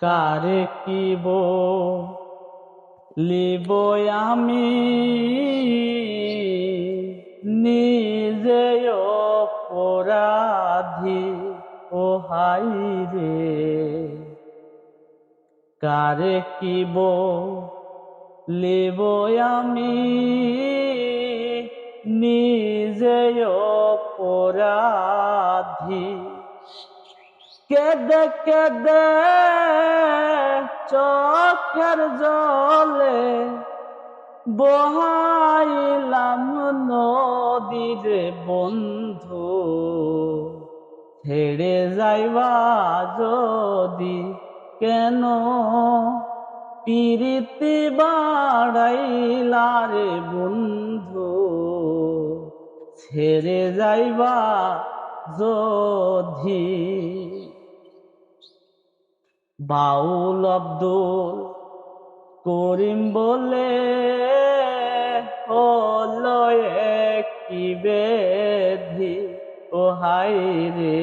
কারে কিব লিব আমি নিজে অপরাধী, ও হাই রে। কারে কিব লিব আমি নিজে অপরাধী কেদে কেদে চোখের জলে বহাইলাম নদীর বন্ধু। ছেড়ে যাইবা যদি কেন? পিরিতি বাড়াইলা রে বন্ধু। ছেড়ে যাইবা যদি বাউল আব্দুল করিম বলে হলো কি বেধি, ও হাই রে।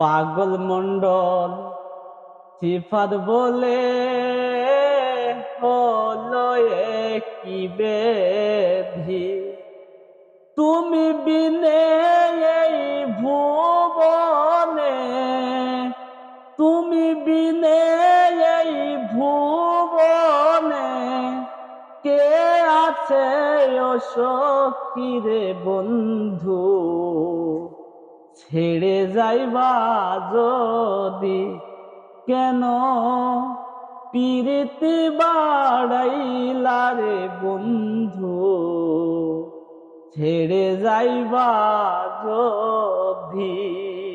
পাগল মন্ডল সিফাত বলে হলো কি বেধি, তুমি বিনে তুমি বিনে এই ভুবনে কে আছে সখীরে বন্ধু? ছেড়ে যাইবা যদি কেন? পিরিতি বাড়াইলা রে বন্ধু। ছেড়ে যাইবা যদি